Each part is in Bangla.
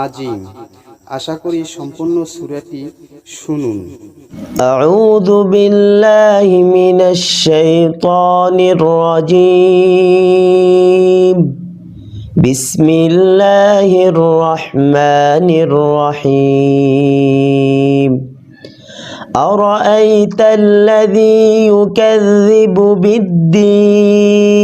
আজিম আশা করি সম্পূর্ণ সুরাটি শুনুন أعوذ بالله من الشيطان الرجيم بسم الله الرحمن الرحيم أرأيت الذي يكذب بالدين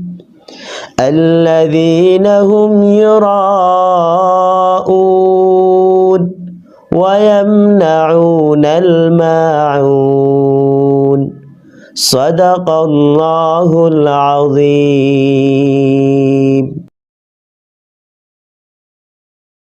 الذين هم يراءون ويمنعون الماعون. صدق الله العظيم.